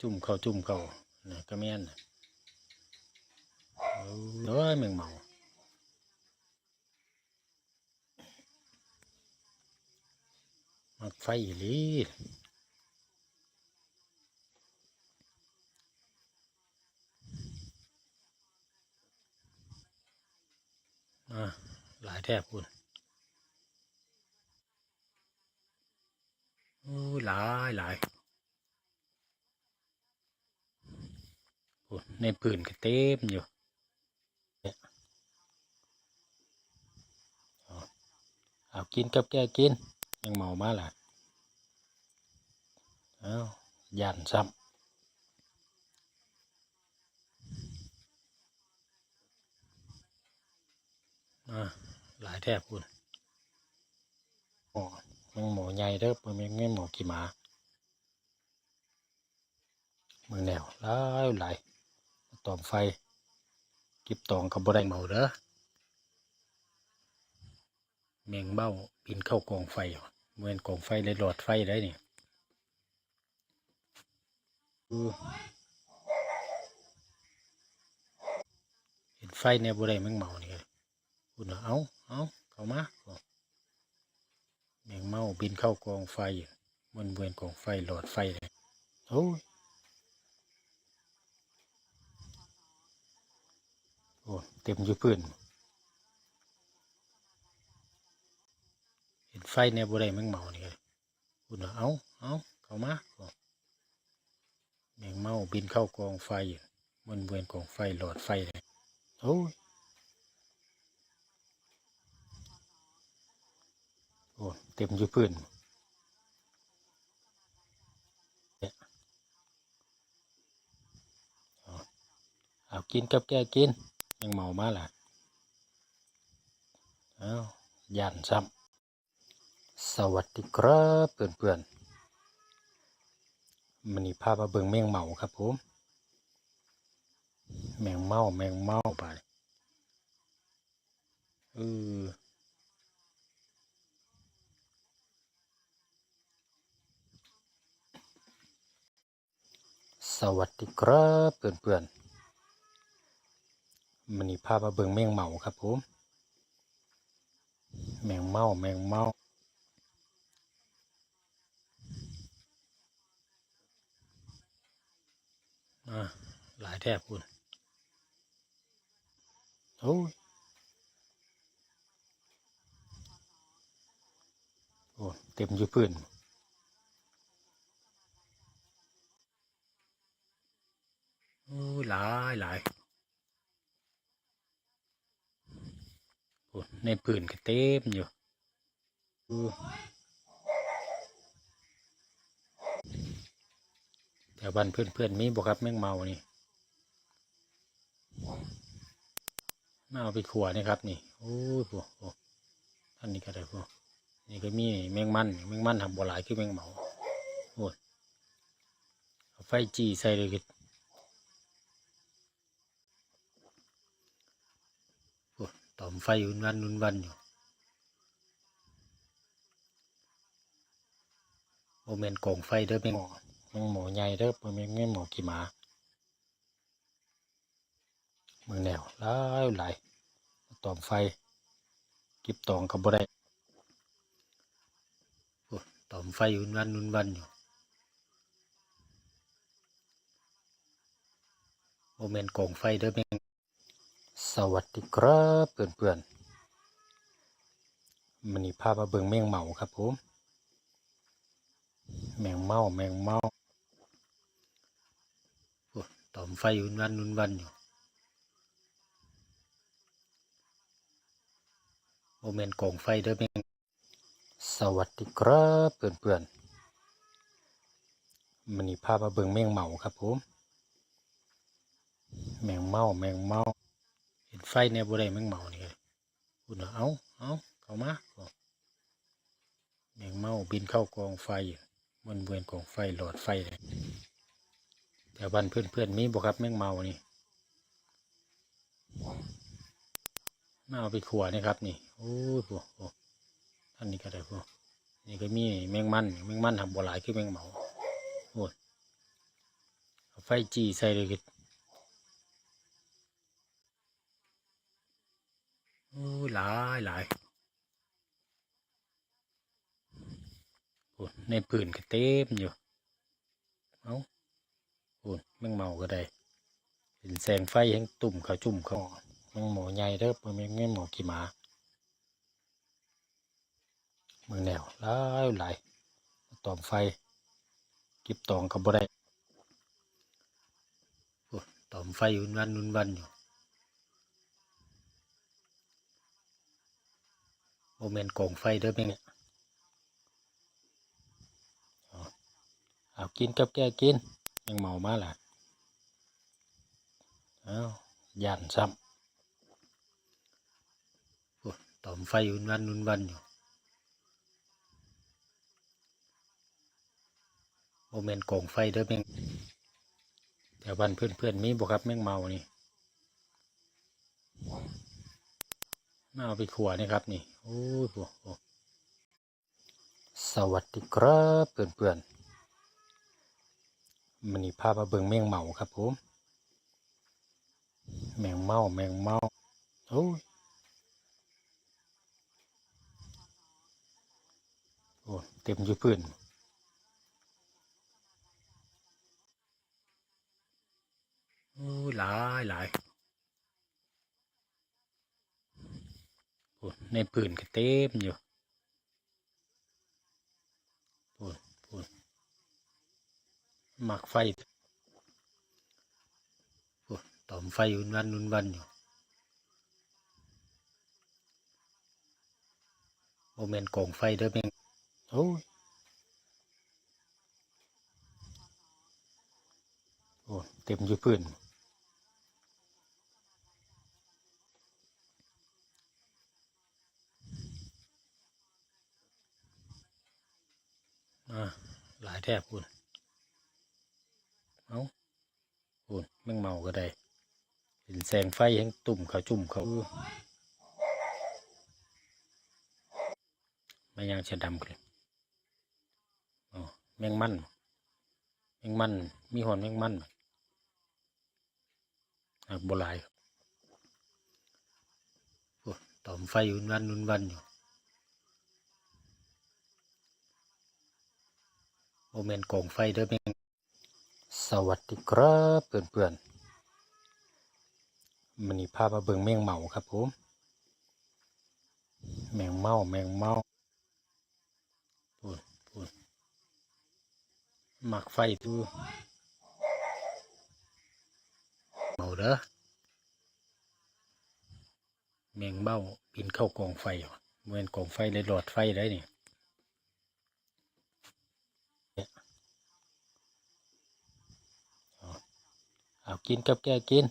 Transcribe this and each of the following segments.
จุ่มเขาจุ่มเขานะก็แม่นน่ะเอาเอ้ยแมงเมามักไฟอีหลีอะหลายแทบคุณโอ้หลายหลายคุณ ในปืนก็เต็มอยู่เอากินกับแกกิน ยังเมามาล่ะเอายันซ้ำหลายแทบคุณโอ้มันหมูใหญ่เด้อมันไม่หมูกี่หมามึงแนวหลายหลาย ตอมไฟกิบตองกับบ่ได้เมาเด้อแมงเบ้าบินเข้ากองไฟเหมือนกองไฟเลยหลอดไฟได้นี่อือเห็นไฟเนี่ยบ่ได้แมงเมานี่ยคุณเอาเอาเอาเข้ามาเอาแมงเมาบินเข้ากองไฟมันเหมือนกองไฟหลอดไฟเลยโอ้ย โอ้ เต็มอยู่พื้นเห็นไฟเนี่ยบ่ได้แมงเมานี่เลยคุณเอาเอาเอาเข้ามาเอาแมงเมาบินเข้ากองไฟมันเหมือนกองไฟหลอดไฟเลยโอ้ยโอ้เต็มอยู่พื้นเนี่ยเอากินกับแกกิน ยังเมามาล่ะเอายันซ้ำสวัสดีครับเพื่อนๆมันนี่พาพมาเบิงแมงเมาครับผม แมงเมาแมงเมาไปเออสวัสดีครับเพื่อนๆ มันนี่พามาเบิงแมงเมาครับผม แมงเมาแมงเมาอะหลายแทบคุณโอ้ยโอ้เต็มอยู่พื้นโอ้หลายหลายโอ้ ในพื้นก็เต็มอยู่แต่วันเพื่อนๆมีบ่ครับแมงเมานี่มาเอาไปขัวนี่ครับ นี่ โอ้ยพวกพวกท่านนี้ก็ได้พวกนี่ก็มีแมงมันแมงมันทำบัวหลายคือแมงเมาโอ้ไฟจีใส่เลยก็โอ้ย ต่อมไฟอุ่นวันอุ่นวันอยู่โอเมนกองไฟเด้อแมงหมอแมงหมอใหญ่เด้อบ่แมงแมงหมอกี่หมาเมืองแนวหลายหลายต่อมไฟกิบตองกับบ่ได้โอ้ยต่อมไฟอุ่นวันอุ่นวันอยู่โอเมนกองไฟเด้อแมง สวัสดีครับเพื่อนๆมันนี่พาพมาเบิงแมงเมาครับผมแมงเมาแมงเมาต่อมไฟอุ่นวันอุ่นวันอยู่โอเมนกองไฟเด้อแมงสวัสดีครับเพื่อนๆมันนี่พาพมาเบิงแมงเมาครับผมแมงเมาแมงเมา ไฟเนี่ยบ่ได้แมงเมานี่เลยคุณเอาเอาเข้ามาแมงเมาบินเข้ากองไฟมันเหมือนกองไฟหลอดไฟเลยแต่วันเพื่อนๆมีบ่ครับแมงเมานี่มาเอาไปขัวนี่ครับนี่โอ้ยพวกท่านนี้ก็ได้พวกนี่ก็มีแมงมันแมงมันทำบัวหลายคือแมงเมาโอ้ยเจีใส่เลยก็โอ้ย หลายหลายโอ้ในปืนก็เต็มอยู่เอาโอ้ยแมงเมาก็ได้เห็นแสงไฟแห่งตุ่มเขาจุ่มเขาแมงหมอใหญ่เด้อบ่แม่นแมงหมอกี่หมาเมืองแนวหลายหลายตอมไฟก็บตองก็บ่ได้โอ้ยตอมไฟอุ่นวันอุ่นวันอยู่ โมเมนกองไฟเด้อแม่งเนี่ยเอากินกับแกกินแมงเมามาล่ะเอาย่านซ้ำโอ้ยตอมไฟอุ่นวันอุ่นวันอยู่โมเมนต์กองไฟเด้อแม่งแต่วันเพื่อนเพื่อนๆมีบ่ครับแม่งเมานี่ มาเอาไปขัวนี่ครับนี่ โอ้ยโหสวัสดีครับเพื่อนเพื่อนๆมันนี่พามาเบิงแมงเมาครับผมแมงเมาแมงเมาโอ้ยโอ้เต็มอยู่พื้นโอ้หลายหลายโอ้ย ในปืนก็เต็มอยู่โอ้ยโอ้ยหมักไฟโอ้ยตอมไฟอุ่นวันอุ่นวันอยู่โมเมนต์กองไฟเด้อแม่งโอ้ยโอ้เต็มอยู่พื้น อ่าหลายแทบคุณเอาคุณแม่งเมาก็ได้ เห็นแสงไฟแห่งตุ่มเขาจุ่มเขาอื้อไม่ยังจะดำเลยอ๋อแมงมันแมงมันมีหอนแมงมันอะโบหลายครับโอ้ตอมไฟอุ่นวันอุ่นวันอยู่ โมเมนต์กองไฟเด้อแม่งสวัสดีครับเพื่อนๆมันนี่พามาเบิ่งแมงเมาครับผม แมงเมาแมงเมาพูดพูดหมักไฟดูเมาเด้อแมงเมาบินเข้ากองไฟเหมือนกองไฟเลยหลอดไฟได้นี่ เอากินกับแกกิน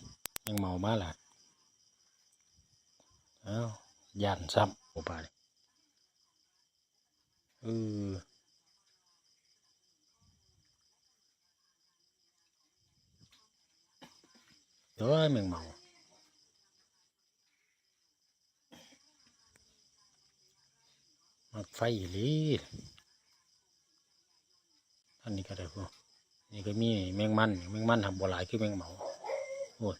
ยังเมามาล่ะเอาย่านซ้ำโอ้บาเออเดี๋ยแมงเมามักไฟอีหลีอันนี้ก็ได้พวก นี่ก็มีแมงมันแมงมันทำบัวหลายคือแมงเมาโอ้ย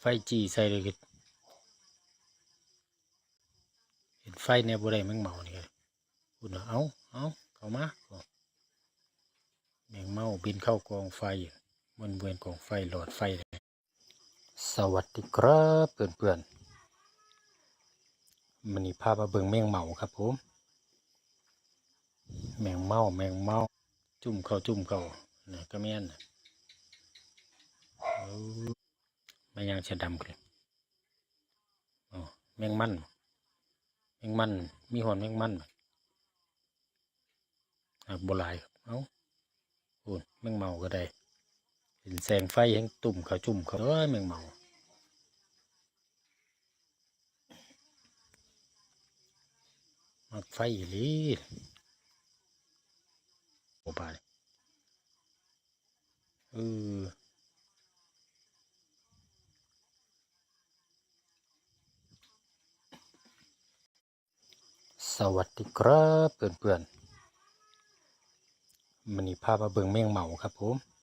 ไฟจีใส่เลยก็เห็นไฟเนี่ยบัวได้แมงเมานี่ยพูดว่าเอาเอาเข้ามาแมงเมาบินเข้ากองไฟมันเบือนกองไฟหลอดไฟเลยสวัสดีครับเพื่อนๆมันนี่พามาเบิงแมงเมาครับผม แมงเมาแมงเมา จุ่มเขาจุ่มเขานะก็แม่นน่ะเอาไม่ยังจะดำเลยอ๋อแมงมันแมงมันมีหอนแมงมันอะโบหลายครับเอาโอ้ยแมงเมาก็ได้เห็นแสงไฟแห่งตุ่มเขาจุ่มเขาเอ้ยแมงเมามักไฟอี บาเออสวัสดีครับเพื่อนเพื่อนๆมันนี่พามาเบิงแมงเมาครับผม